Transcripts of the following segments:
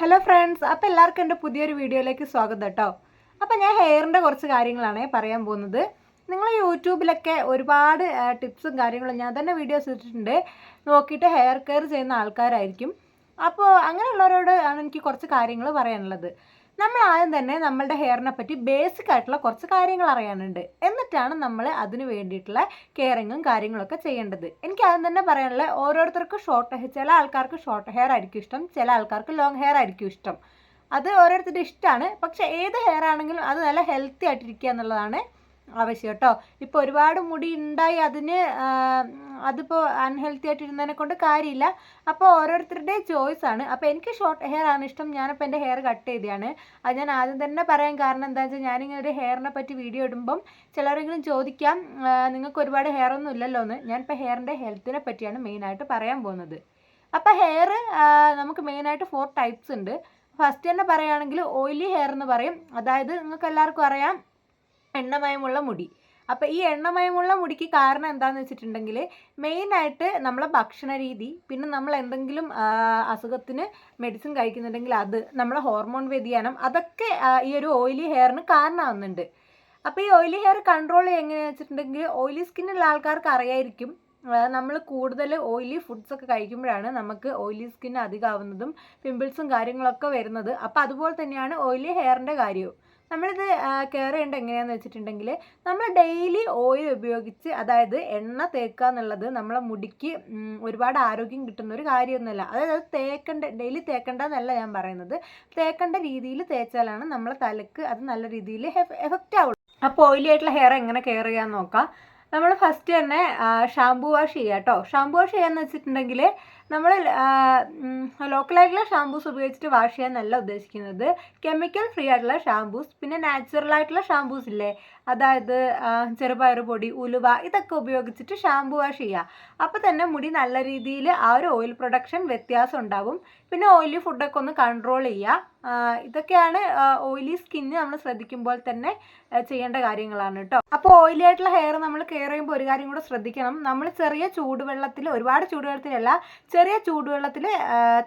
Hello friends അപ്പോൾ എല്ലാവർക്കും എന്റെ പുതിയൊരു വീഡിയോയിലേക്ക് സ്വാഗതം കേട്ടോ. അപ്പോൾ ഞാൻ ഹെയറിന്റെ കുറച്ച് കാര്യങ്ങളാണ് പറയാൻ പോകുന്നത്. നിങ്ങൾ യൂട്യൂബിലൊക്കെ ഒരുപാട് ടിപ്സും കാര്യങ്ങളും ഞാൻ തന്നെ വീഡിയോസ് ഇട്ടിട്ടുണ്ട്. നോക്കിയിട്ട് ഹെയർ കെയർ ചെയ്യുന്ന ആൾക്കാരായിരിക്കും. അപ്പോൾ അങ്ങനെയുള്ളവരോട് ആണ് എനിക്ക് കുറച്ച് കാര്യങ്ങൾ പറയാനുള്ളത്. നമ്മൾ ആദ്യം തന്നെ നമ്മളുടെ ഹെയറിനെ പറ്റി ബേസിക് ആയിട്ടുള്ള കുറച്ച് കാര്യങ്ങൾ അറിയാനുണ്ട്. എന്നിട്ടാണ് നമ്മൾ അതിന് വേണ്ടിയിട്ടുള്ള കെയറിങ്ങും കാര്യങ്ങളൊക്കെ ചെയ്യേണ്ടത്. എനിക്ക് ആദ്യം തന്നെ പറയാനുള്ളത് ഓരോരുത്തർക്കും ഷോർട്ട് ചില ആൾക്കാർക്ക് ഷോർട്ട് ഹെയർ ആയിരിക്കും ഇഷ്ടം ചില ആൾക്കാർക്ക് ലോങ് ഹെയർ ആയിരിക്കും ഇഷ്ടം. അത് ഓരോരുത്തരുടെ ഇഷ്ടമാണ്. പക്ഷെ ഏത് ഹെയർ ആണെങ്കിലും അത് നല്ല ഹെൽത്തി ആയിട്ടിരിക്കുക എന്നുള്ളതാണ് ആവശ്യം കേട്ടോ. ഇപ്പോൾ ഒരുപാട് മുടി ഉണ്ടായി അതിന് അതിപ്പോൾ അൺഹെൽത്തി ആയിട്ട് ഇരുന്നതിനെ കൊണ്ട് കാര്യമില്ല. അപ്പോൾ ഓരോരുത്തരുടെ ചോയ്സ് ആണ്. അപ്പോൾ എനിക്ക് ഷോർട്ട് ഹെയർ ആണ് ഇഷ്ടം. ഞാനിപ്പോൾ എന്റെ ഹെയർ കട്ട് ചെയ്തതാണ് അത് ഞാൻ ആദ്യം തന്നെ പറയാൻ കാരണം എന്താ വെച്ചാൽ ഞാനിങ്ങനെ ഒരു ഹെയറിനെ പറ്റി വീഡിയോ ഇടുമ്പം ചിലരെങ്കിലും ചോദിക്കാം നിങ്ങൾക്ക് ഒരുപാട് ഹെയർ ഒന്നും ഇല്ലല്ലോ എന്ന്. ഞാനിപ്പോൾ ഹെയറിന്റെ ഹെൽത്തിനെ പറ്റിയാണ് മെയിനായിട്ട് പറയാൻ പോകുന്നത്. അപ്പോൾ ഹെയർ നമുക്ക് മെയിനായിട്ട് ഫോർ ടൈപ്സ് ഉണ്ട്. ഫസ്റ്റ് തന്നെ പറയുകയാണെങ്കിൽ ഓയിലി ഹെയർ എന്ന് പറയും. അതായത് നിങ്ങൾക്ക് എല്ലാവർക്കും അറിയാം എണ്ണമയമുള്ള മുടി. അപ്പോൾ ഈ എണ്ണമയമുള്ള മുടിക്ക് കാരണം എന്താണെന്ന് വെച്ചിട്ടുണ്ടെങ്കിൽ മെയിൻ ആയിട്ട് നമ്മളെ ഭക്ഷണ രീതി പിന്നെ നമ്മൾ എന്തെങ്കിലും അസുഖത്തിന് മെഡിസിൻ കഴിക്കുന്നുണ്ടെങ്കിൽ അത് നമ്മളെ ഹോർമോൺ വ്യതിയാനം അതൊക്കെ ഈ ഒരു ഓയിലി ഹെയറിന് കാരണമാവുന്നുണ്ട്. അപ്പോൾ ഈ ഓയിലി ഹെയർ കൺട്രോൾ എങ്ങനെയാണെന്ന് വെച്ചിട്ടുണ്ടെങ്കിൽ ഓയിലി സ്കിന്നുള്ള ആൾക്കാർക്ക് അറിയായിരിക്കും നമ്മൾ കൂടുതൽ ഓയിലി ഫുഡ്സ് ഒക്കെ കഴിക്കുമ്പോഴാണ് നമുക്ക് ഓയിലി സ്കിൻ അധികമാവുന്നതും പിമ്പിൾസും കാര്യങ്ങളൊക്കെ വരുന്നത്. അപ്പോൾ അതുപോലെ തന്നെയാണ് ഓയിലി ഹെയറിന്റെ കാര്യവും. നമ്മളിത് കെയർ ചെയ്യേണ്ടത് എങ്ങനെയാണെന്ന് വെച്ചിട്ടുണ്ടെങ്കിൽ നമ്മൾ ഡെയിലി ഓയിൽ ഉപയോഗിച്ച് അതായത് എണ്ണ തേക്കുക എന്നുള്ളത് നമ്മളെ മുടിക്ക് ഒരുപാട് ആരോഗ്യം കിട്ടുന്ന ഒരു കാര്യമൊന്നുമല്ല. അതായത് അത് തേക്കേണ്ട ഡെയിലി തേക്കേണ്ടതെന്നല്ല ഞാൻ പറയുന്നത്. തേക്കേണ്ട രീതിയിൽ തേച്ചാലാണ് നമ്മളെ തലക്ക് അത് നല്ല രീതിയിൽ എഫക്റ്റ് ആവുള്ളൂ. അപ്പോൾ ഓയിലി ആയിട്ടുള്ള ഹെയർ എങ്ങനെ കെയർ ചെയ്യാൻ നോക്കാം. നമ്മൾ ഫസ്റ്റ് തന്നെ ഷാംപൂ വാഷ് ചെയ്യുക കേട്ടോ ഷാംപൂ വാഷ് ചെയ്യാന്ന് വെച്ചിട്ടുണ്ടെങ്കിൽ നമ്മൾ ലോക്കലായിട്ടുള്ള ഷാംപൂസ് ഉപയോഗിച്ചിട്ട് വാഷ് ചെയ്യാനല്ല ഉദ്ദേശിക്കുന്നത്. കെമിക്കൽ ഫ്രീ ആയിട്ടുള്ള ഷാംപൂസ് പിന്നെ നാച്ചുറൽ ആയിട്ടുള്ള ഷാംപൂസ് ഇല്ലേ? അതായത് ചെറുപയർ പൊടി ഉലുവ ഇതൊക്കെ ഉപയോഗിച്ചിട്ട് ഷാംപൂ വാഷ് ചെയ്യുക അപ്പോൾ തന്നെ മുടി നല്ല രീതിയിൽ ആ ഒരു ഓയിൽ പ്രൊഡക്ഷൻ വ്യത്യാസം ഉണ്ടാവും. പിന്നെ ഓയിലി ഫുഡൊക്കെ ഒന്ന് കൺട്രോൾ ചെയ്യുക ഇതൊക്കെയാണ് ഓയിലി സ്കിന്ന് നമ്മൾ ശ്രദ്ധിക്കുമ്പോൾ തന്നെ ചെയ്യേണ്ട കാര്യങ്ങളാണ് കേട്ടോ അപ്പോൾ ഓയിലി ആയിട്ടുള്ള ഹെയർ നമ്മൾ കെയർ ചെയ്യുമ്പോൾ ഒരു കാര്യം കൂടെ ശ്രദ്ധിക്കണം. നമ്മൾ ചെറിയ ചൂടുവെള്ളത്തിൽ ഒരുപാട് ചൂടുവെള്ളത്തിലല്ല ചെറിയ ചൂടുവെള്ളത്തിൽ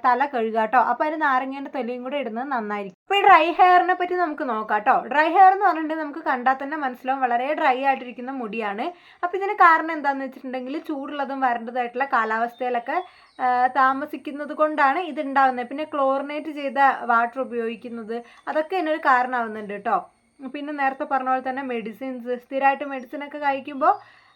തല കഴുകുക കേട്ടോ അപ്പോൾ അതിന് നാരങ്ങേന്റെ തൊലിയും കൂടെ ഇടുന്നത് നന്നായിരിക്കും. അപ്പോൾ ഈ ഡ്രൈ ഹെയറിനെ പറ്റി നമുക്ക് നോക്കാം കേട്ടോ ഡ്രൈ ഹെയർ എന്ന് പറഞ്ഞിട്ടുണ്ടെങ്കിൽ നമുക്ക് കണ്ടാൽ തന്നെ മനസ്സിലാവും വളരെ ഡ്രൈ ആയിട്ടിരിക്കുന്ന മുടിയാണ്. അപ്പോൾ ഇതിന് കാരണം എന്താണെന്ന് വെച്ചിട്ടുണ്ടെങ്കിൽ ചൂടുള്ളതും വരേണ്ടതായിട്ടുള്ള കാലാവസ്ഥയിലൊക്കെ താമസിക്കുന്നത് കൊണ്ടാണ് ഇത് ഉണ്ടാകുന്നത് പിന്നെ ക്ലോറിനേറ്റ് ചെയ്ത വാട്ടർ ഉപയോഗിക്കുന്നത് അതൊക്കെ ഇതിനൊരു കാരണമാവുന്നുണ്ട് കേട്ടോ പിന്നെ നേരത്തെ പറഞ്ഞ പോലെ തന്നെ മെഡിസിൻസ് സ്ഥിരമായിട്ട് മെഡിസിനൊക്കെ കഴിക്കുമ്പോൾ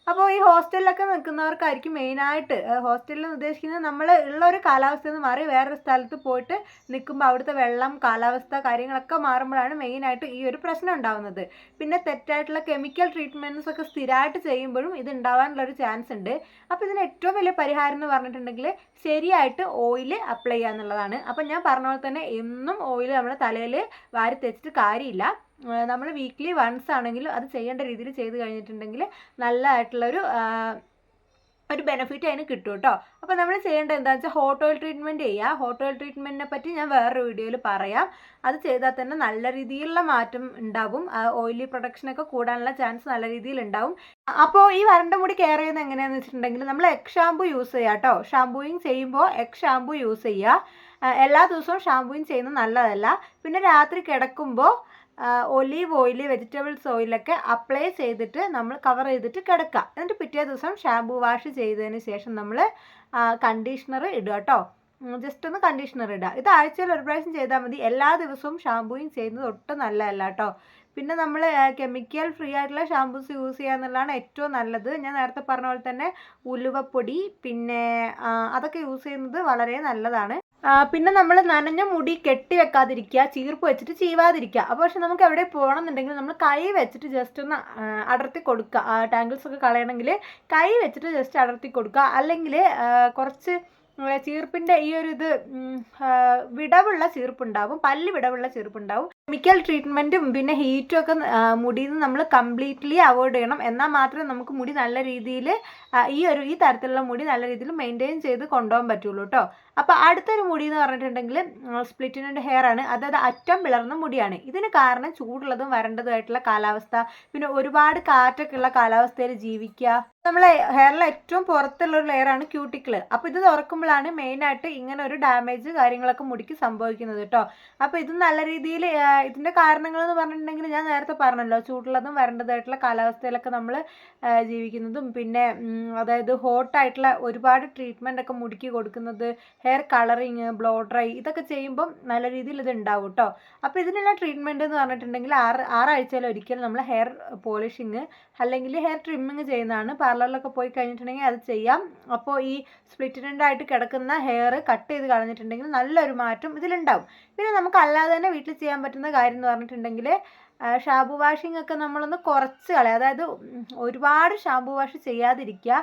അപ്പോൾ ഈ ഹോസ്റ്റലിലൊക്കെ നിൽക്കുന്നവർക്കായിരിക്കും മെയിനായിട്ട് ഹോസ്റ്റലിൽ ഉദ്ദേശിക്കുന്നത് നമ്മൾ ഉള്ള ഒരു കാലാവസ്ഥ നിന്ന് മാറി വേറൊരു സ്ഥലത്ത് പോയിട്ട് നിൽക്കുമ്പോൾ അവിടുത്തെ വെള്ളം കാലാവസ്ഥ കാര്യങ്ങളൊക്കെ മാറുമ്പോഴാണ് മെയിനായിട്ട് ഈ ഒരു പ്രശ്നം ഉണ്ടാകുന്നത് പിന്നെ തെറ്റായിട്ടുള്ള കെമിക്കൽ ട്രീറ്റ്മെന്റ്സ് ഒക്കെ സ്ഥിരമായിട്ട് ചെയ്യുമ്പോഴും ഇത് ഉണ്ടാവാനുള്ള ഒരു ചാൻസ് ഉണ്ട്. അപ്പോൾ ഇതിന് ഏറ്റവും വലിയ പരിഹാരം എന്ന് പറഞ്ഞിട്ടുണ്ടെങ്കിൽ ശരിയായിട്ട് ഓയിൽ അപ്ലൈ ചെയ്യുക എന്നുള്ളതാണ്. അപ്പം ഞാൻ പറഞ്ഞ പോലെ തന്നെ എന്നും ഓയിൽ നമ്മുടെ തലയിൽ വാരി തെച്ചിട്ട് കാര്യമില്ല. നമ്മൾ വീക്ക്ലി വൺസ് ആണെങ്കിലും അത് ചെയ്യേണ്ട രീതിയിൽ ചെയ്ത് കഴിഞ്ഞിട്ടുണ്ടെങ്കിൽ നല്ലതായിട്ടുള്ളൊരു ഒരു ബെനിഫിറ്റ് അതിന് കിട്ടും കേട്ടോ. അപ്പോൾ നമ്മൾ ചെയ്യേണ്ടത് എന്താണെന്ന് വെച്ചാൽ ഹോട്ട് ഓയിൽ ട്രീറ്റ്മെന്റ് ചെയ്യുക ഹോട്ട് ഓയിൽ ട്രീറ്റ്മെന്റിനെ പറ്റി ഞാൻ വേറൊരു വീഡിയോയിൽ പറയാം. അത് ചെയ്താൽ തന്നെ നല്ല രീതിയിലുള്ള മാറ്റം ഉണ്ടാവും ഓയിലി പ്രൊഡക്ഷനൊക്കെ കൂടാനുള്ള ചാൻസ് നല്ല രീതിയിൽ ഉണ്ടാവും. അപ്പോൾ ഈ വരണ്ട മുടി കെയർ ചെയ്യുന്നത് എങ്ങനെയാണെന്ന് വെച്ചിട്ടുണ്ടെങ്കിൽ നമ്മൾ എക് ഷാമ്പു യൂസ് ചെയ്യുക കേട്ടോ. ഷാമ്പൂയിങ് ചെയ്യുമ്പോൾ എക് ഷാമ്പു യൂസ് ചെയ്യുക എല്ലാ ദിവസവും ഷാമ്പൂയിങ് ചെയ്യുന്നത് നല്ലതല്ല. പിന്നെ രാത്രി കിടക്കുമ്പോൾ ഒലീവ് ഓയിൽ വെജിറ്റബിൾസ് ഓയിലൊക്കെ അപ്ലൈ ചെയ്തിട്ട് നമ്മൾ കവർ ചെയ്തിട്ട് കിടക്കുക. എന്നിട്ട് പിറ്റേ ദിവസം ഷാമ്പൂ വാഷ് ചെയ്തതിന് ശേഷം നമ്മൾ കണ്ടീഷണർ ഇടുക കേട്ടോ. ജസ്റ്റ് ഒന്ന് കണ്ടീഷണർ ഇടുക. ഇത് ആഴ്ചയിൽ ഒരു പ്രാവശ്യം ചെയ്താൽ മതി. എല്ലാ ദിവസവും ഷാമ്പൂയും ചെയ്യുന്നത് ഒട്ടും നല്ലതല്ല കേട്ടോ. പിന്നെ നമ്മൾ കെമിക്കൽ ഫ്രീ ആയിട്ടുള്ള ഷാമ്പൂസ് യൂസ് ചെയ്യുക എന്നുള്ളതാണ് ഏറ്റവും നല്ലത്. ഞാൻ നേരത്തെ പറഞ്ഞ പോലെ തന്നെ ഉലുവപ്പൊടി പിന്നെ അതൊക്കെ യൂസ് ചെയ്യുന്നത് വളരെ നല്ലതാണ്. പിന്നെ നമ്മൾ നനഞ്ഞ മുടി കെട്ടി വെക്കാതിരിക്കുക ചീർപ്പ് വെച്ചിട്ട് ചീവാതിരിക്കുക. അപ്പോൾ പക്ഷെ നമുക്ക് എവിടെ പോകണം എന്നുണ്ടെങ്കിൽ നമ്മൾ കൈ വെച്ചിട്ട് ജസ്റ്റ് ഒന്ന് അടർത്തി കൊടുക്കുക. ടാങ്കിൾസ് ഒക്കെ കളയണമെങ്കിൽ കൈ വെച്ചിട്ട് ജസ്റ്റ് അടർത്തി കൊടുക്കുക. അല്ലെങ്കിൽ കുറച്ച് ചീർപ്പിന്റെ ഈ ഒരു ഇത് വിടവുള്ള ചീർപ്പുണ്ടാവും പല്ല് വിടവുള്ള ചീർപ്പുണ്ടാവും കെമിക്കൽ ട്രീറ്റ്മെന്റും പിന്നെ ഹീറ്റും ഒക്കെ മുടിയിൽ നിന്ന് നമ്മൾ കംപ്ലീറ്റ്ലി അവോയ്ഡ് ചെയ്യണം. എന്നാൽ മാത്രമേ നമുക്ക് മുടി നല്ല രീതിയിൽ ഈ ഒരു ഈ തരത്തിലുള്ള മുടി നല്ല രീതിയിൽ മെയിന്റെയിൻ ചെയ്ത് കൊണ്ടുപോകാൻ പറ്റുള്ളൂ കേട്ടോ അപ്പോൾ അടുത്തൊരു മുടി എന്ന് പറഞ്ഞിട്ടുണ്ടെങ്കിൽ സ്പ്ലിറ്റിന്റെ ഹെയർ ആണ്. അതായത് അറ്റം പിളർന്ന മുടിയാണ്. ഇതിന് കാരണം ചൂടുള്ളതും വരണ്ടതുമായിട്ടുള്ള കാലാവസ്ഥ പിന്നെ ഒരുപാട് കാറ്റൊക്കെ ഉള്ള കാലാവസ്ഥയിൽ ജീവിക്കുക. നമ്മളെ ഹെയറിൽ ഏറ്റവും പുറത്തുള്ള ഒരു ലെയറാണ് ക്യൂട്ടിക്കിൾ അപ്പോൾ ഇത് തുറക്കുമ്പോഴാണ് മെയിനായിട്ട് ഇങ്ങനെ ഒരു ഡാമേജ് കാര്യങ്ങളൊക്കെ മുടിക്ക് സംഭവിക്കുന്നത് കേട്ടോ അപ്പോൾ ഇത് നല്ല രീതിയിൽ ഇതിന്റെ കാരണങ്ങൾ എന്ന് പറഞ്ഞിട്ടുണ്ടെങ്കിൽ ഞാൻ നേരത്തെ പറഞ്ഞല്ലോ ചൂടുള്ളതും വരണ്ടതായിട്ടുള്ള കാലാവസ്ഥയിലൊക്കെ നമ്മൾ ജീവിക്കുന്നതും പിന്നെ അതായത് ഹോട്ടായിട്ടുള്ള ഒരുപാട് ട്രീറ്റ്മെന്റ് ഒക്കെ മുടിക്ക് കൊടുക്കുന്നത് ഹെയർ കളറിങ് ബ്ലോ ഡ്രൈ ഇതൊക്കെ ചെയ്യുമ്പം നല്ല രീതിയിൽ ഇത് ഉണ്ടാവും കേട്ടോ അപ്പോൾ ഇതിനുള്ള ട്രീറ്റ്മെന്റ് എന്ന് പറഞ്ഞിട്ടുണ്ടെങ്കിൽ ആറ് ആറാഴ്ചയിൽ ഒരിക്കൽ നമ്മൾ ഹെയർ പോളിഷിങ് അല്ലെങ്കിൽ ഹെയർ ട്രിമ്മിങ് ചെയ്യുന്നതാണ്. പാർലറിലൊക്കെ പോയി കഴിഞ്ഞിട്ടുണ്ടെങ്കിൽ അത് ചെയ്യാം. അപ്പോൾ ഈ സ്പ്ലിറ്റന്റായിട്ട് കിടക്കുന്ന ഹെയർ കട്ട് ചെയ്ത് കളഞ്ഞിട്ടുണ്ടെങ്കിൽ നല്ലൊരു മാറ്റം ഇതിലുണ്ടാവും. പിന്നെ നമുക്ക് അല്ലാതെ തന്നെ വീട്ടിൽ ചെയ്യാൻ പറ്റുന്ന കാര്യം എന്ന് പറഞ്ഞിട്ടുണ്ടെങ്കിൽ ഷാമ്പു വാഷിംഗ് ഒക്കെ നമ്മളൊന്ന് കുറച്ച് കളയുക അതായത് ഒരുപാട് ഷാമ്പു വാഷ് ചെയ്യാതിരിക്കുക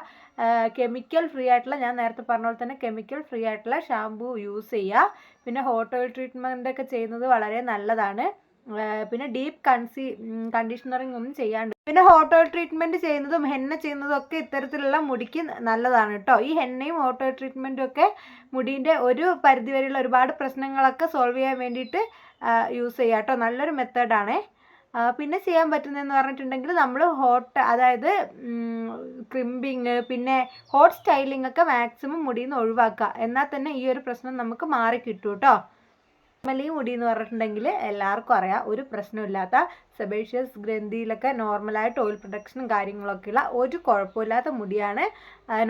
കെമിക്കൽ ഫ്രീ ആയിട്ടുള്ള ഞാൻ നേരത്തെ പറഞ്ഞ പോലെ തന്നെ കെമിക്കൽ ഫ്രീ ആയിട്ടുള്ള ഷാമ്പു യൂസ് ചെയ്യുക പിന്നെ ഹോട്ട് ഓയിൽ ട്രീറ്റ്മെന്റ് ഒക്കെ ചെയ്യുന്നത് വളരെ നല്ലതാണ്. പിന്നെ ഡീപ്പ് കൺസി കണ്ടീഷണറിങ് ഒന്നും ചെയ്യാണ്ട്. പിന്നെ ഹോട്ട് ട്രീറ്റ്മെന്റ് ചെയ്യുന്നതും ഹെന്ന ചെയ്യുന്നതും ഒക്കെ ഇത്തരത്തിലുള്ള മുടിക്ക് നല്ലതാണ് കേട്ടോ ഈ ഹെന്നയും ഹോട്ട് ട്രീറ്റ്മെന്റും ഒക്കെ മുടീന്റെ ഒരു പരിധിവരെയുള്ള ഒരുപാട് പ്രശ്നങ്ങളൊക്കെ സോൾവ് ചെയ്യാൻ വേണ്ടിയിട്ട് യൂസ് ചെയ്യാം കേട്ടോ നല്ലൊരു മെത്തേഡാണേ. പിന്നെ ചെയ്യാൻ പറ്റുന്നതെന്ന് പറഞ്ഞിട്ടുണ്ടെങ്കിൽ നമ്മൾ ഹോട്ട് അതായത് ക്രിമ്പിങ് പിന്നെ ഹോട്ട് സ്റ്റൈലിംഗ് ഒക്കെ മാക്സിമം മുടിയിൽ നിന്ന് ഒഴിവാക്കുക. എന്നാൽ തന്നെ ഈ ഒരു പ്രശ്നം നമുക്ക് മാറി കിട്ടും കേട്ടോ നോർമലി മുടി എന്ന് പറഞ്ഞിട്ടുണ്ടെങ്കിൽ എല്ലാവർക്കും അറിയാം. ഒരു പ്രശ്നമില്ലാത്ത സെബേഷ്യസ് ഗ്രന്ഥിയിലൊക്കെ നോർമലായിട്ട് ഓയിൽ പ്രൊഡക്ഷനും കാര്യങ്ങളൊക്കെയുള്ള ഒരു കുഴപ്പമില്ലാത്ത മുടിയാണ്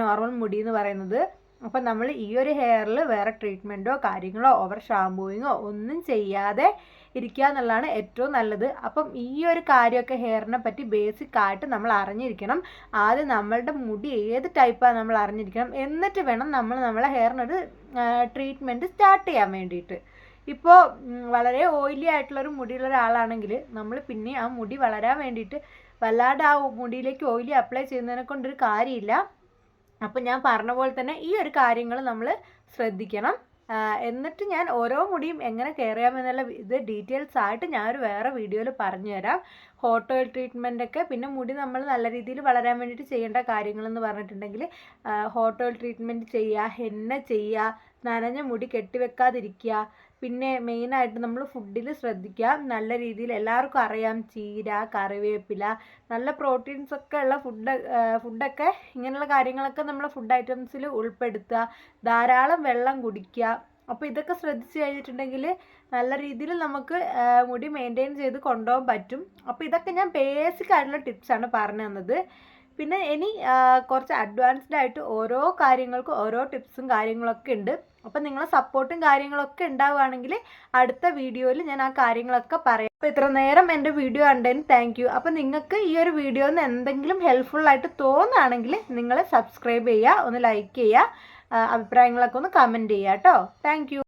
നോർമൽ മുടി എന്ന് പറയുന്നത്. അപ്പം നമ്മൾ ഈ ഒരു ഹെയറിൽ വേറെ ട്രീറ്റ്മെന്റോ കാര്യങ്ങളോ ഓവർ ഷാമ്പൂയിങ്ങോ ഒന്നും ചെയ്യാതെ ഇരിക്കുക എന്നുള്ളതാണ് ഏറ്റവും നല്ലത്. അപ്പം ഈ ഒരു കാര്യമൊക്കെ ഹെയറിനെ പറ്റി ബേസിക് ആയിട്ട് നമ്മൾ അറിഞ്ഞിരിക്കണം. ആദ്യം നമ്മളുടെ മുടി ഏത് ടൈപ്പാണ് നമ്മൾ അറിഞ്ഞിരിക്കണം. എന്നിട്ട് വേണം നമ്മൾ നമ്മളെ ഹെയറിനൊരു ട്രീറ്റ്മെന്റ് സ്റ്റാർട്ട് ചെയ്യാൻ വേണ്ടിയിട്ട്. ഇപ്പോൾ വളരെ ഓയിലി ആയിട്ടുള്ളൊരു മുടിയുള്ള ഒരാളാണെങ്കിൽ നമ്മൾ പിന്നെ ആ മുടി വളരാൻ വേണ്ടിയിട്ട് വല്ലാണ്ട് ആ മുടിയിലേക്ക് ഓയിലി അപ്ലൈ ചെയ്യുന്നതിനെ കൊണ്ടൊരു കാര്യമില്ല. അപ്പം ഞാൻ പറഞ്ഞ പോലെ തന്നെ ഈ ഒരു കാര്യങ്ങൾ നമ്മൾ ശ്രദ്ധിക്കണം. എന്നിട്ട് ഞാൻ ഓരോ മുടിയും എങ്ങനെ എന്നുള്ള ഇത് ഡീറ്റെയിൽസ് ആയിട്ട് ഞാൻ ഒരു വേറെ വീഡിയോയിൽ പറഞ്ഞു തരാം ഹോട്ട് ഓയിൽ ട്രീറ്റ്മെന്റ് ഒക്കെ പിന്നെ മുടി നമ്മൾ നല്ല രീതിയിൽ വളരാൻ വേണ്ടിയിട്ട് ചെയ്യേണ്ട കാര്യങ്ങളെന്ന് പറഞ്ഞിട്ടുണ്ടെങ്കിൽ ഹോട്ട് ഓയിൽ ട്രീറ്റ്മെന്റ് ചെയ്യുക ഹെന്ന ചെയ്യുക നനഞ്ഞ മുടി കെട്ടിവെക്കാതിരിക്കുക. പിന്നെ മെയിനായിട്ട് നമ്മൾ ഫുഡിൽ ശ്രദ്ധിക്കുക. നല്ല രീതിയിൽ എല്ലാവർക്കും അറിയാം. ചീര കറിവേപ്പില നല്ല പ്രോട്ടീൻസ് ഒക്കെ ഉള്ള ഫുഡ് ഫുഡൊക്കെ ഇങ്ങനെയുള്ള കാര്യങ്ങളൊക്കെ നമ്മൾ ഫുഡ് ഐറ്റംസിൽ ഉൾപ്പെടുത്തുക. ധാരാളം വെള്ളം കുടിക്കുക. അപ്പോൾ ഇതൊക്കെ ശ്രദ്ധിച്ചു കഴിഞ്ഞിട്ടുണ്ടെങ്കിൽ നല്ല രീതിയിൽ നമുക്ക് മുടി മെയിന്റെയിൻ ചെയ്ത് കൊണ്ടുപോകാൻ പറ്റും. അപ്പോൾ ഇതൊക്കെ ഞാൻ ബേസിക് ആയിട്ടുള്ള ടിപ്സാണ് പറഞ്ഞു തന്നത്. പിന്നെ ഇനി കുറച്ച് അഡ്വാൻസ്ഡ് ആയിട്ട് ഓരോ കാര്യങ്ങൾക്കും ഓരോ ടിപ്സും കാര്യങ്ങളൊക്കെ ഉണ്ട്. അപ്പം നിങ്ങളെ സപ്പോർട്ടും കാര്യങ്ങളൊക്കെ ഉണ്ടാവുകയാണെങ്കിൽ അടുത്ത വീഡിയോയിൽ ഞാൻ ആ കാര്യങ്ങളൊക്കെ പറയാം. അപ്പോൾ ഇത്ര നേരം എന്റെ വീഡിയോ കണ്ടതിന് താങ്ക് യു അപ്പം നിങ്ങൾക്ക് ഈ ഒരു വീഡിയോയിൽ നിന്ന് എന്തെങ്കിലും ഹെൽപ്ഫുള്ളായിട്ട് തോന്നുകയാണെങ്കിൽ നിങ്ങൾ സബ്സ്ക്രൈബ് ചെയ്യുക ഒന്ന് ലൈക്ക് ചെയ്യുക അഭിപ്രായങ്ങളൊക്കെ ഒന്ന് കമന്റ് ചെയ്യുക കേട്ടോ താങ്ക്